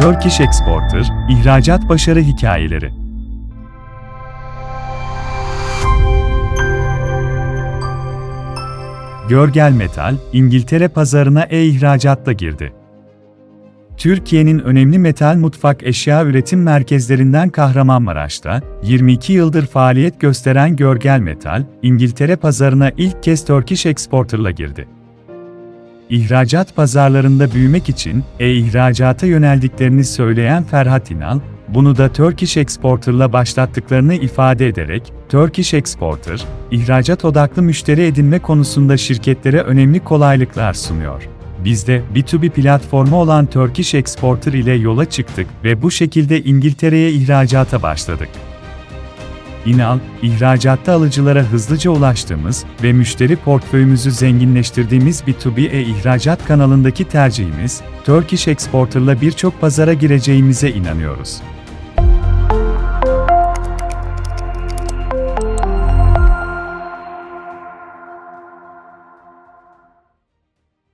Turkish Exporter, ihracat başarı hikayeleri. Görgel Metal, İngiltere pazarına e-ihracatta girdi. Türkiye'nin önemli metal mutfak eşya üretim merkezlerinden Kahramanmaraş'ta, 22 yıldır faaliyet gösteren Görgel Metal, İngiltere pazarına ilk kez Turkish Exporter'la girdi. İhracat pazarlarında büyümek için e-ihracata yöneldiklerini söyleyen Ferhat İnal, bunu da Turkish Exporter'la başlattıklarını ifade ederek, Turkish Exporter, ihracat odaklı müşteri edinme konusunda şirketlere önemli kolaylıklar sunuyor. Biz de B2B platformu olan Turkish Exporter ile yola çıktık ve bu şekilde İngiltere'ye ihracata başladık. İnal, ihracatta alıcılara hızlıca ulaştığımız ve müşteri portföyümüzü zenginleştirdiğimiz B2B e-ihracat kanalındaki tercihimiz, Turkish Exporter'la birçok pazara gireceğimize inanıyoruz.